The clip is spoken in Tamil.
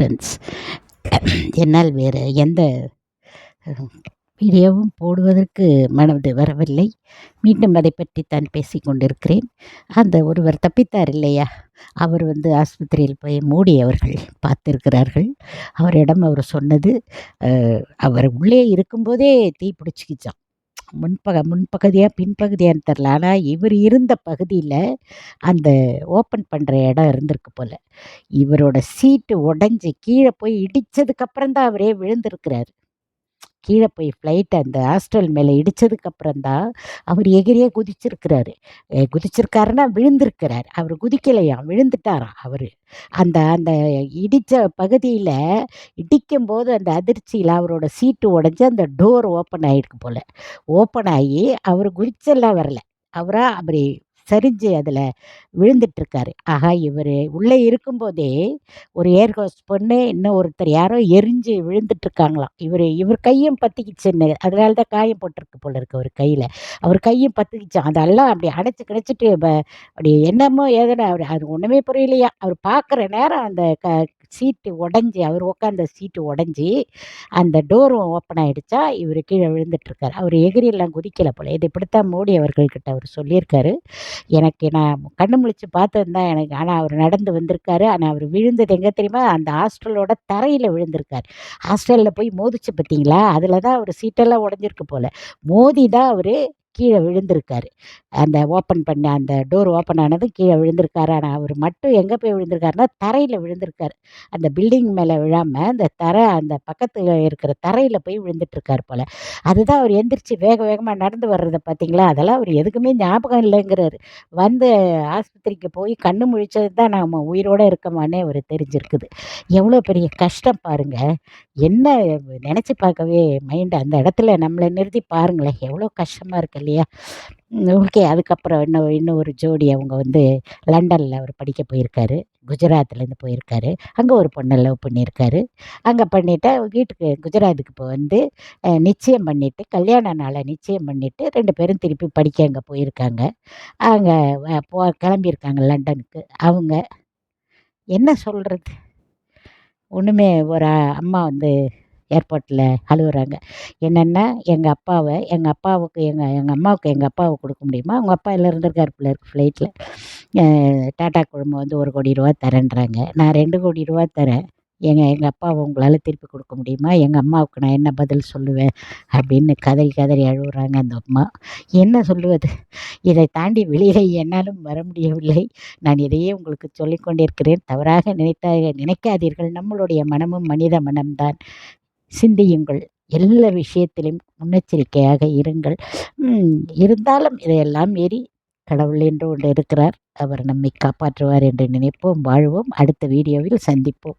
ஃப்ரெண்ட்ஸ் என்னால் வேறு எந்த வீடியோவும் போடுவதற்கு மனது வரவில்லை. மீண்டும் அதை பற்றி தான் பேசி கொண்டிருக்கிறேன். அந்த ஒருவர் தப்பித்தார் இல்லையா? அவர் வந்து ஆஸ்பத்திரியில் போய் மூடி அவர்கள் பார்த்துருக்கிறார்கள். அவரிடம் அவர் சொன்னது அவர் உள்ளே இருக்கும்போதே தீ பிடிச்சிக்கிச்சான் முன்பக முன்பகுதியாக பின்பகுதியான்னு தெரில ஆனால் இவர் இருந்த பகுதியில் அந்த ஓப்பன் பண்ணுற இடம் இருந்திருக்கு போல். இவரோட சீட்டு உடஞ்சி கீழே போய் இடித்ததுக்கப்புறம் தான் அவரே விழுந்திருக்கிறார். கீழே போய் ஃப்ளைட் அந்த ஹாஸ்டல் மேலே இடித்ததுக்கப்புறம் தான் அவர் எகிரியே குதிச்சிருக்கிறாரு. குதிச்சிருக்காருன்னா விழுந்திருக்கிறார். அவர் குதிக்கலையாம் விழுந்துட்டாராம் அவர்? அந்த அந்த இடித்த பகுதியில் இடிக்கும்போது அந்த அதிர்ச்சியில் அவரோட சீட்டு உடஞ்சி அந்த டோர் ஓப்பன் ஆகிருக்கு போல். ஓப்பன் ஆகி அவர் குதிச்செல்லாம் வரல. அவராக அப்படி சரிஞ்சு அதில் விழுந்துட்டுருக்காரு. ஆகா இவர் உள்ளே இருக்கும்போதே ஒரு ஏர் ஹோஸ்ட் பொண்ணு இன்னும் ஒருத்தர் யாரோ எரிஞ்சு விழுந்துட்டுருக்காங்களாம். இவர் இவர் கையும் பற்றிக்கிச்சுன்னு அதனால தான் காயம் போட்டிருக்கு போல இருக்கு அவர் கையில். அவர் கையும் பற்றிக்கிச்சான் அதெல்லாம் அப்படி அடைச்சி கிடச்சிட்டு அப்படி என்னமோ ஏதனா அவர் அது ஒன்றுமே புரியலையா? அவர் பார்க்குற நேரம் அந்த க சீட்டு உடஞ்சி அவர் உட்காந்த சீட்டு உடஞ்சி அந்த டோரும் ஓப்பன் ஆகிடுச்சா இவர் கீழே விழுந்துட்டுருக்காரு. அவர் எகிரியெல்லாம் குதிக்கலை போல. இது இப்படித்தான் மோடி அவர்கள்கிட்ட அவர் சொல்லியிருக்காரு. எனக்கு நான் கண்ணு முழிச்சு பார்த்தது தான் எனக்கு ஆனால் அவர் நடந்து வந்திருக்காரு. ஆனால் அவர் விழுந்தது எங்கே தெரியுமா? அந்த ஹாஸ்டலோட தரையில் விழுந்திருக்கார். ஹாஸ்டலில் போய் மோதிச்சு பார்த்தீங்களா அதில் தான் அவர் சீட்டெல்லாம் உடஞ்சிருக்கு போல். மோதி தான் அவர் கீழே விழுந்திருக்காரு. அந்த ஓப்பன் பண்ண அந்த டோர் ஓப்பன் ஆனதும் கீழே விழுந்திருக்காரு. ஆனால் அவர் மட்டும் எங்கே போய் விழுந்திருக்காருன்னா தரையில் விழுந்திருக்காரு. அந்த பில்டிங் மேலே விழாமல் அந்த தரை அந்த பக்கத்தில் இருக்கிற தரையில் போய் விழுந்துட்டுருக்காரு போல். அதுதான் அவர் எந்திரிச்சு வேக வேகமாக நடந்து வர்றதை பார்த்தீங்களா? அதெல்லாம் அவர் எதுக்குமே ஞாபகம் இல்லைங்கிறாரு. வந்து ஆஸ்பத்திரிக்கு போய் கண்ணு முழிச்சது தான் நாம் உயிரோடு இருக்கமானே அவர் தெரிஞ்சிருக்குது. எவ்வளோ பெரிய கஷ்டம் பாருங்கள் என்ன நினச்சி பார்க்கவே மைண்டு அந்த இடத்துல நம்மளை நிறுத்தி பாருங்களேன். எவ்வளோ கஷ்டமாக இருக்குது இல்லையா? ஓகே. அதுக்கப்புறம் இன்னும் இன்னும் ஒரு ஜோடி அவங்க வந்து லண்டனில் அவர் படிக்க போயிருக்காரு. குஜராத்லேருந்து போயிருக்காரு. அங்கே ஒரு பொண்ணை லவ் பண்ணியிருக்காரு. அங்கே பண்ணிவிட்டு வீட்டுக்கு குஜராத்துக்கு இப்போ வந்து நிச்சயம் பண்ணிவிட்டு கல்யாண நாளை நிச்சயம் பண்ணிவிட்டு ரெண்டு பேரும் திருப்பி படிக்க அங்கே போயிருக்காங்க. அங்கே போ கிளம்பியிருக்காங்க லண்டனுக்கு. அவங்க என்ன சொல்கிறது ஒன்றுமே ஒரு அம்மா வந்து ஏர்போர்ட்டில் அழுகுறாங்க என்னென்னா எங்கள் அப்பாவை எங்கள் அப்பாவுக்கு எங்கள் எங்கள் அம்மாவுக்கு எங்கள் அப்பாவை கொடுக்க முடியுமா? அவங்க அப்பா எல்லாம் இருந்திருக்காரு போல இருக்கு ஃப்ளைட்டில் டாட்டா குழுமம் வந்து ஒரு கோடி ரூபா தரேன்றாங்க. நான் ரெண்டு கோடி ரூபா தரேன். எங்கள் எங்கள் அப்பாவை உங்களால் திருப்பி கொடுக்க முடியுமா? எங்கள் அம்மாவுக்கு நான் என்ன பதில் சொல்லுவேன்? அப்படின்னு கதறி கதறி அழுகுறாங்க அந்த அம்மா. என்ன சொல்லுவது? இதை தாண்டி வெளியே என்னாலும் வர முடியவில்லை. நான் இதையே உங்களுக்கு சொல்லிக்கொண்டிருக்கிறேன் தவறாக நினைத்த நினைக்காதீர்கள். நம்மளுடைய மனமும் மனித மனம்தான். சிந்தியுங்கள். எல்லா விஷயத்திலும் முன்னெச்சரிக்கையாக இருங்கள். இருந்தாலும் இதையெல்லாம் மீறி கடவுள் என்று ஒன்று இருக்கிறார் அவர் நம்மை காப்பாற்றுவார் என்று நினைப்போம் வாழ்வோம். அடுத்த வீடியோவில் சந்திப்போம்.